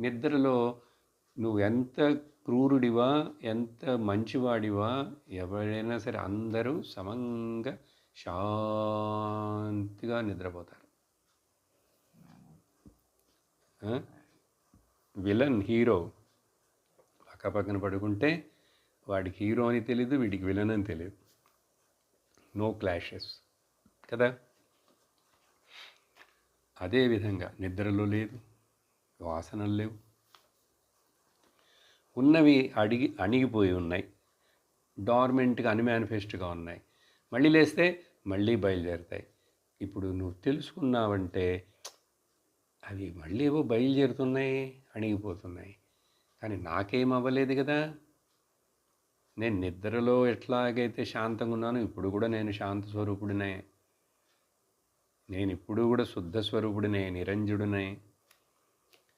నిద్రలో నువ్వు ఎంత క్రూరుడివా ఎంత మంచివాడివా ఎవరైనా సరే అందరూ సమంగా శాంతిగా నిద్రపోతారు. Villain hero. పక్కపక్కన పడుకుంటే వాడికి హీరో అని తెలియదు వీడికి విలన్ అని తెలియదు నో క్లాషెస్. కదా? అదేవిధంగా నిద్రలో లేదు. వాసనలు లేవు. ఉన్నవి అడిగి అణిగిపోయి ఉన్నాయి. డార్మెంట్గా అన్మానిఫెస్ట్గా ఉన్నాయి. మళ్ళీ లేస్తే మళ్ళీ బయలుదేరుతాయి. ఇప్పుడు నువ్వు తెలుసుకున్నావంటే అవి మళ్ళీ ఏవో బయలుదేరుతున్నాయి అణిగిపోతున్నాయి. కానీ నాకేం అవ్వలేదు కదా. నేను నిద్రలో ఎట్లాగైతే శాంతంగా ఉన్నానో ఇప్పుడు కూడా నేను శాంత స్వరూపుడినే. నేను ఇప్పుడు కూడా శుద్ధ స్వరూపుడినే నిరంజుడినే.